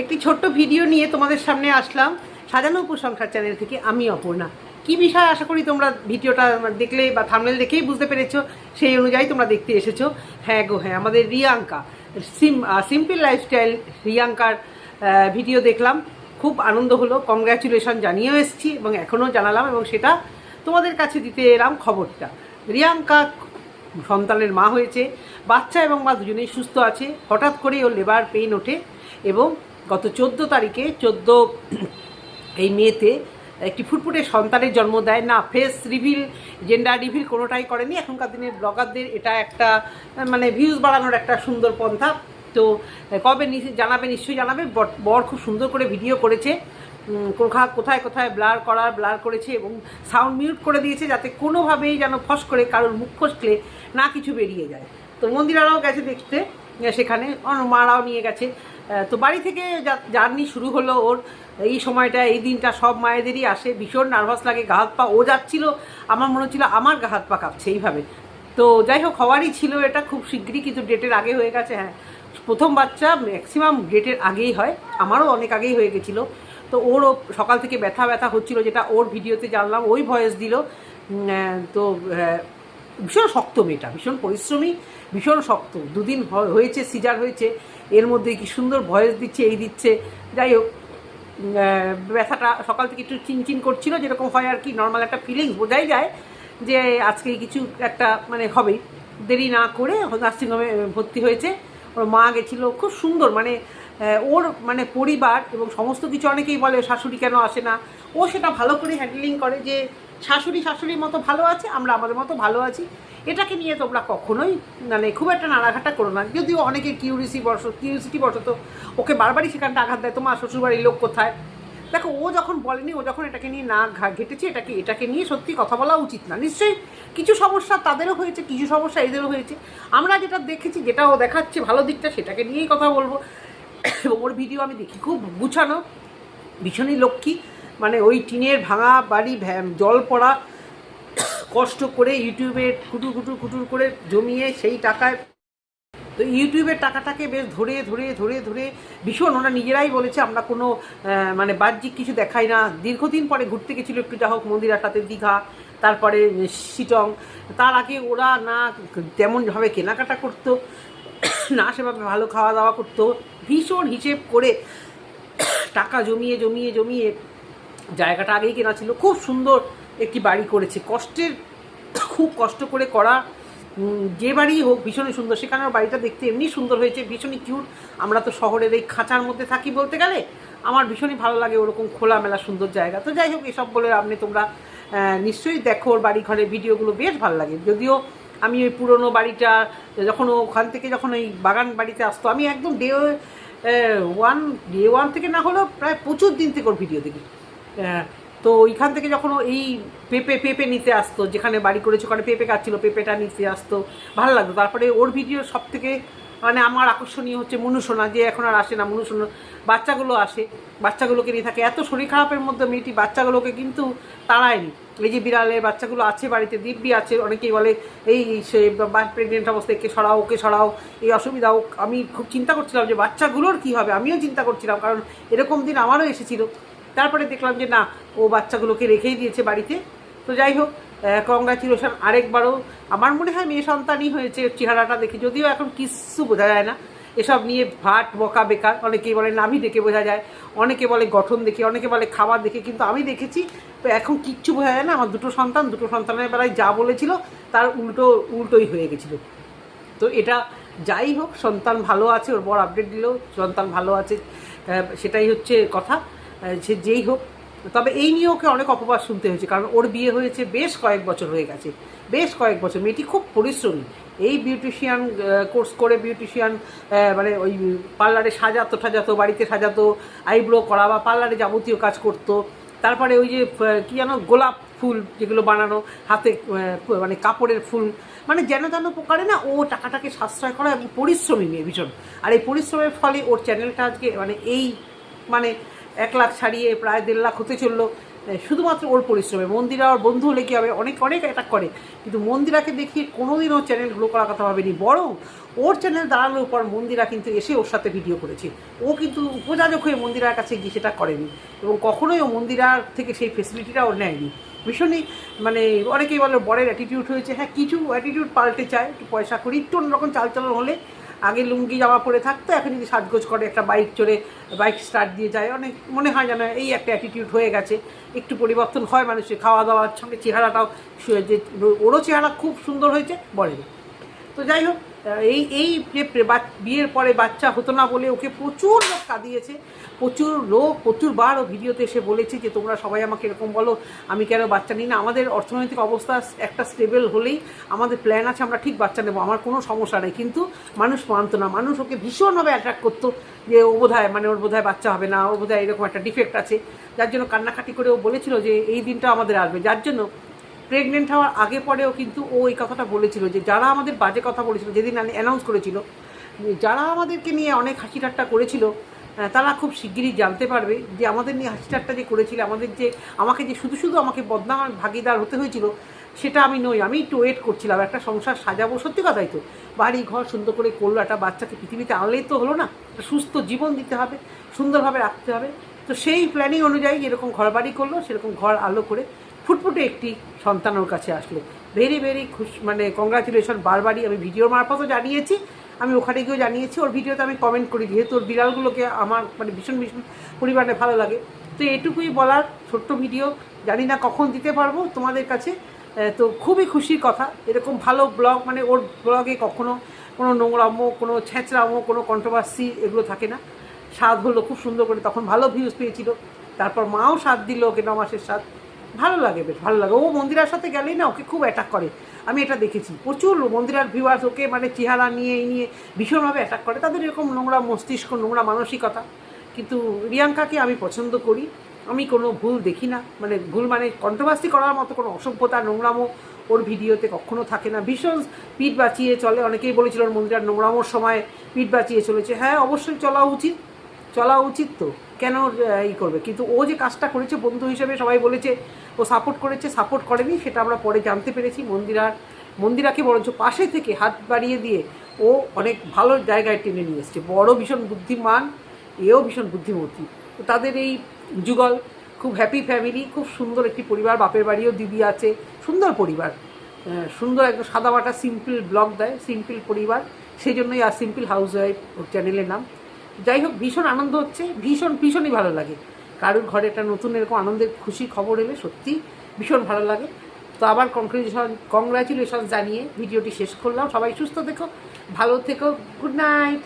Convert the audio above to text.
একটি ছোট্ট ভিডিও নিয়ে তোমাদের সামনে আসলাম। সাজানো উপসংখ্যার চ্যানেল থেকে আমি অপর্ণা। কি বিষয় আশা করি তোমরা ভিডিওটা দেখলে বা থামনেল দেখেই বুঝতে পেরেছ, সেই অনুযায়ী তোমরা দেখতে এসেছ। হ্যাঁ গো হ্যাঁ আমাদের রিয়াঙ্কা। সিম সিম্পল লাইফস্টাইল রিয়াঙ্কার ভিডিও দেখলাম। খুব আনন্দ হলো কংগ্র্যাচুলেশন জানিয়েও এসেছি এবং এখনও জানালাম এবং সেটা তোমাদের কাছে দিতে এলাম খবরটা। রিয়াঙ্কা সন্তানের মা হয়েছে, বাচ্চা এবং মা দুজনেই সুস্থ আছে। হঠাৎ করে ওর লেবার পেইন ওঠে এবং গত চোদ্দ তারিখে, চোদ্দ এই মেয়েতে একটি ফুটফুটে সন্তানের জন্ম দেয়। না ফেস রিভিল জেন্ডার রিভিল কোনোটাই করেনি। এখনকার দিনের ব্লগারদের এটা একটা মানে ভিউজ বাড়ানোর একটা সুন্দর পন্থা। তো, কবে জানাবে? নিশ্চয়ই জানাবে। বর- খুব সুন্দর করে ভিডিও করেছে। কোথা, কোথায় কোথায় ব্লার করার ব্লার করেছে এবং সাউন্ড মিউট করে দিয়েছে যাতে কোনোভাবেই যেন ফস করে কারোর মুখ ফসকলে না কিছু বেরিয়ে যায়। তো মন্দিরারাও গেছে দেখতে। সেখানে মারাও নিয়ে গেছে। তো বাড়ি থেকে জার্নি শুরু হলো ওর। এই সময়টা, এই দিনটা সব মায়েদেরই আসে। ভীষণ নার্ভাস লাগে, গা হাত পা, ও যাচ্ছিল, আমার মনে হচ্ছিল আমার গা হাত পা কাঁপছে এইভাবে। তো যাই হোক, হওয়ারই ছিল এটা খুব শিগগিরই, কিন্তু ডেটের আগে হয়ে গেছে হ্যাঁ। প্রথম বাচ্চা ম্যাক্সিমাম ডেটের আগেই হয়, আমারও অনেক আগেই হয়ে গেছিল। তো ওরও সকাল থেকে ব্যথা ব্যথা হচ্ছিল, যেটা ওর ভিডিওতে জানলাম, ওই ভয়েস দিল। তো ভীষণ শক্ত মেয়েটা, ভীষণ পরিশ্রমী। ভীষণ শক্ত। দুদিন হয়েছে, সিজার হয়েছে, এর মধ্যে কি সুন্দর ভয়েস দিচ্ছে, এই দিচ্ছে। যাই হোক ব্যথাটা সকাল থেকে একটু চিনচিন করছিল, যেরকম হয় আর কি নর্মাল একটা ফিলিংস বোঝাই যায় যে আজকে কিছু একটা মানে হবেই। দেরি না করে নার্সিংহোমে ভর্তি হয়েছে। ওর মা গেছিল, খুব সুন্দর মানে ওর মানে পরিবার এবং সমস্ত কিছু অনেকেই বলে, শাশুড়ি কেন আসে না? ও সেটা ভালো করে হ্যান্ডেলিং করে যে শাশুড়ি শাশুড়ির মতো ভালো আছে, আমরা আমাদের মতো ভালো আছি। এটাকে নিয়ে তোমরা কখনোই মানে খুব একটা নাড়াঘাটা করো না। যদিও অনেকে কিউরিসি বর্ষ কিউরিসিটি বশত ওকে বারবারই সেখানটা আঘাত দেয়, তোমার শ্বশুরবাড়ির লোক কোথায়? দেখো, ও যখন বলেনি, ও যখন এটাকে নিয়ে না ঘেটেছে, এটাকে এটাকে নিয়ে সত্যি কথা বলা উচিত না। নিশ্চয়ই কিছু সমস্যা তাদেরও হয়েছে, কিছু সমস্যা এদেরও হয়েছে। আমরা যেটা দেখেছি, যেটা ও দেখাচ্ছে, ভালো দিকটা, সেটাকে নিয়েই কথা বলব। এবং ওর ভিডিও আমি দেখি, খুব গুছানো, ভীষণই লক্ষ্মী। মানে ওই টিনের ভাঙা বাড়ি জল পড়া, কষ্ট করে ইউটিউবে কুটুর কুটুর কুটুর করে জমিয়ে সেই টাকায়, তো ইউটিউবের টাকাটাকে বেশ ধরে ধরে ধরে ধরে ভীষণ ওরা নিজেরাই বলেছে, আমরা কোনো মানে বাহ্যিক কিছু দেখাই না। দীর্ঘদিন পরে ঘুরতে গেছিল একটু, যা হোক মন্দিরাটাতে দীঘা, তারপরে শিটং। তার আগে ওরা না তেমনভাবে কেনাকাটা করতো, না সেভাবে ভালো খাওয়া দাওয়া করতো। ভীষণ হিসেব করে টাকা জমিয়ে জমিয়ে জমিয়ে জায়গাটা আগেই কেনা ছিল। খুব সুন্দর একটি বাড়ি করেছে। কষ্টের, খুব কষ্ট করে করা যে বাড়ি হোক, ভীষণই সুন্দর। সেখানে বাড়িটা দেখতে এমনি সুন্দর হয়েছে, ভীষণই কিউট আমরা তো শহরের এই খাঁচার মধ্যে থাকি বলতে গেলে, আমার ভীষণই ভালো লাগে ওরকম খোলামেলা সুন্দর জায়গা। তো যাই হোক, এসব বলে আপনি তোমরা নিশ্চয়ই দেখো ওর বাড়ি ঘরের ভিডিওগুলো, বেশ ভালো লাগে। যদিও আমি ওই পুরনো বাড়িটা, যখন ওখান থেকে যখন ওই বাগান বাড়িতে আসতো, আমি একদম ডে ওয়ান ডে ওয়ান থেকে না হলেও প্রায় প্রচুর দিন থেকে ওর ভিডিও দেখি। তো ওইখান থেকে যখন এই পেঁপে পেঁপে নিতে আসতো, যেখানে বাড়ি করেছে, ওখানে পেঁপে কাটছিল, পেঁপেটা নিতে আসতো, ভালো লাগতো। তারপরে ওর ভিডিও সব থেকে মানে আমার আকর্ষণীয় হচ্ছে মনুসোনা যে এখন আর আসে না মনুসোনা বাচ্চাগুলো আসে, বাচ্চাগুলোকে নিয়ে থাকে। এত শরীর খারাপের মধ্যে মেয়েটি বাচ্চাগুলোকে কিন্তু তাড়ায়নি। এই যে বিড়ালের বাচ্চাগুলো আছে বাড়িতে, দিব্যি আছে, অনেকেই বলে, এই সে প্রেগনেন্ট অবস্থায়, একে সরাও, ওকে সরাও, এই অসুবিধা হোক। আমি খুব চিন্তা করছিলাম যে বাচ্চাগুলোর কী হবে? আমিও চিন্তা করছিলাম, কারণ এরকম দিন আমারও এসেছিল। তারপরে দেখলাম যে না, ও বাচ্চাগুলোকে রেখেই দিয়েছে বাড়িতে। তো যাই হোক কংগ্রাচুলেশন আরেকবারও। আমার মনে হয় মেয়ে সন্তানই হয়েছে, চেহারাটা দেখে। যদিও এখন কিচ্ছু বোঝা যায় না। এসব নিয়ে ভাট, বকা, বেকার। অনেকেই বলে নাভি দেখে বোঝা যায়। অনেকে বলে গঠন দেখে, অনেকে বলে খাবার দেখে। কিন্তু আমি দেখেছি তো এখন কিচ্ছু বোঝা যায় না। আমার দুটো সন্তান, দুটো সন্তানের বেলায় যা বলেছিল, তার উল্টো, উল্টোই হয়ে গেছিল। তো এটা যাই হোক, সন্তান ভালো আছে, ওর বড় আপডেট দিল, সন্তান ভালো আছে। সেটাই হচ্ছে কথা। সে যেই হোক, তবে এই নিয়ে ওকে অনেক অপবাদ শুনতে হয়েছে, কারণ ওর বিয়ে হয়েছে বেশ কয়েক বছর হয়ে গেছে, বেশ কয়েক বছর, মেয়েটি খুব পরিশ্রমী। এই বিউটিশিয়ান কোর্স করে বিউটিশিয়ান মানে ওই পার্লারে সাজাতো সাজাতো, বাড়িতে সাজাতো আইব্রো করা বা পার্লারে যাবতীয় কাজ করতো। তারপরে ওই যে কী যেন, গোলাপ ফুল যেগুলো বানানো, হাতে মানে কাপড়ের ফুল মানে যেন তেন প্রকারে না ও টাকাটাকে সাশ্রয় করা এবং পরিশ্রমী মেয়ে ভীষণ। আর এই পরিশ্রমের ফলে ওর চ্যানেলটা আজকে মানে এই মানে এক লাখ ছাড়িয়ে প্রায় দেড় লাখ হতে চলল। শুধুমাত্র ওর পরিশ্রমে। মন্দিরা ওর বন্ধু হলে কী হবে? অনেক অনেক অ্যাটাক করে। কিন্তু মন্দিরাকে দেখিয়ে কোনোদিন ওর চ্যানেল গ্রো করার কথা ভাবেনি। বরং ওর চ্যানেল দাঁড়ানোর পর মন্দিরা কিন্তু এসে ওর সাথে ভিডিও করেছে। ও কিন্তু উপযাজক হয়ে মন্দিরার কাছে গিয়ে সেটা করেনি। এবং কখনোই ও মন্দিরার থেকে সেই ফেসিলিটিটা ওর নেয়নি। ভীষণই মানে অনেকেই বলে বরের অ্যাটিটিউড হয়েছে হ্যাঁ কিছু অ্যাটিটিউড পাল্টে চায় একটু পয়সা করি। একটু অন্যরকম চালচলন হলে আগে লুঙ্গি জামা পরে থাকতো এখন যদি সাজগোজ করে, একটা বাইক চড়ে বাইক স্টার্ট দিয়ে যায়। অনেক মনে হয় যেন এই একটা অ্যাটিটিউড হয়ে গেছে। একটু পরিবর্তন হয় মানুষের খাওয়া দাওয়ার সঙ্গে, চেহারাটাও যে, ওরও চেহারা খুব সুন্দর হয়েছে, বলেনি। তো যাই হোক এই এই বিয়ের পরে বাচ্চা হতো না বলে ওকে প্রচুর লোক কাঁদিয়েছে, প্রচুর লোক, প্রচুরবার ও ভিডিওতে এসে বলেছে যে, তোমরা সবাই আমাকে এরকম বলো, আমি কেন বাচ্চা নিই না? আমাদের অর্থনৈতিক অবস্থা একটা স্টেবল হলেই আমাদের প্ল্যান আছে, আমরা ঠিক বাচ্চা নেব, আমার কোনো সমস্যা নেই। কিন্তু মানুষ মানতো না, মানুষ ওকে ভীষণভাবে অ্যাট্রাক্ট করতো যে, ও বোধহয় মানে ওর বোধহয় বাচ্চা হবে না, ও বোধহয় এরকম একটা ডিফেক্ট আছে। যার জন্য কান্নাকাটি করে ও বলেছিল যে, এই দিনটা আমাদের আসবে। যার জন্য প্রেগনেন্ট হওয়ার আগে পরেও কিন্তু ও এই কথাটা বলেছিল যে যারা আমাদের বাজে কথা বলেছিল, যেদিন অ্যানাউন্স করেছিল, যারা আমাদেরকে নিয়ে অনেক হাসি ঠাট্টা করেছিল তারা খুব শিগগিরই জানতে পারবে যে আমাদের নিয়ে হাসি ঠাট্টা যে করেছিল, আমাদের যে, আমাকে যে শুধু শুধু আমাকে বদনাম ভাগিদার হতে হয়েছিল, সেটা আমি নই, আমি একটু ওয়েট করছিলাম, একটা সংসার সাজাবো, সত্যি কথাই তো। বাড়ি ঘর সুন্দর করে করল, একটা বাচ্চাকে পৃথিবীতে আনলেই তো হলো না সুস্থ জীবন দিতে হবে, সুন্দরভাবে রাখতে হবে। তো সেই প্ল্যানিং অনুযায়ী যেরকম ঘর বাড়ি করল, সেরকম ঘর আলো করে ফুটফুটে একটি সন্তান ওর কাছে আসলো। ভেরি ভেরি খুশ মানে কংগ্রাচুলেশন বারবারই আমি ভিডিওর মারফতও জানিয়েছি। আমি ওখানে গিয়েও জানিয়েছি। ওর ভিডিওতে আমি কমেন্ট করি, যেহেতু ওর বিড়ালগুলোকে আমার মানে ভীষণ ভীষণ পরিমাণে ভালো লাগে। তো এটুকুই বলার ছোট্ট ভিডিও। জানি না কখন দিতে পারব তোমাদের কাছে। তো খুবই খুশির কথা। এরকম ভালো ব্লগ মানে ওর ব্লগে কখনো কোনো নোংরামো, কোনো ছেঁচড়ামো কোনো কন্ট্রোভার্সি এগুলো থাকে না। স্বাদ হলো খুব সুন্দর করে। তখন ভালো ভিউজ পেয়েছিল। তারপর মাও স্বাদ দিল ওকে ন মাসের স্বাদ। ভালো লাগে, বেশ ভালো লাগে। ও মন্দিরার সাথে গেলেই না ওকে খুব অ্যাটাক করে। আমি এটা দেখেছি। প্রচুর মন্দিরার ভিউয়ার্স ওকে মানে চেহারা নিয়ে নিয়ে ভীষণভাবে অ্যাটাক করে। তাদের এরকম নোংরা মস্তিষ্ক, নোংরা মানসিকতা। কিন্তু রিয়াঙ্কাকে আমি পছন্দ করি। আমি কোনো ভুল দেখি না। মানে ভুল মানে কন্ট্রোভার্সি করার মতো কোনো অসভ্যতা, নোংরামো ওর ভিডিওতে কখনো থাকে না। ভীষণ পিঠ বাঁচিয়ে চলে। অনেকেই বলেছিল মন্দিরার নোংরামোর সময় পিঠ বাঁচিয়ে চলেছে। হ্যাঁ অবশ্যই চলা উচিত। চলা উচিত তো। কেন ই করবে? কিন্তু ও যে কাজটা করেছে, বন্ধু হিসেবে সবাই বলেছে, ও সাপোর্ট করেছে সাপোর্ট করেনি, সেটা আমরা পরে জানতে পেরেছি। মন্দিরার, মন্দিরাকে বরঞ্চ পাশে থেকে হাত বাড়িয়ে দিয়ে ও অনেক ভালো জায়গায় টেনে নিয়ে এসছে। বড় ভীষণ বুদ্ধিমান, এও ভীষণ বুদ্ধিমতী। তো তাদের এই যুগল, খুব হ্যাপি ফ্যামিলি খুব সুন্দর একটি পরিবার, বাপের বাড়িও দিদি আছে, সুন্দর পরিবার। সুন্দর একদম সাদামাটা সিম্পল ব্লগ দেয় সিম্পল পরিবার। সেই জন্যই আর সিম্পল হাউস ওয়াইফ ওর চ্যানেলের নাম। যাই হোক, ভীষণ আনন্দ হচ্ছে, ভীষণ, ভীষণই ভালো লাগে। কারোর ঘরে একটা নতুন এরকম আনন্দের খুশি খবর এলে সত্যি ভীষণ ভালো লাগে। তো আবার কংগ্রেচুলেশন কংগ্রাচুলেশন জানিয়ে ভিডিওটি শেষ করলাম। সবাই সুস্থ থেকো, ভালো থেকো গুড নাইট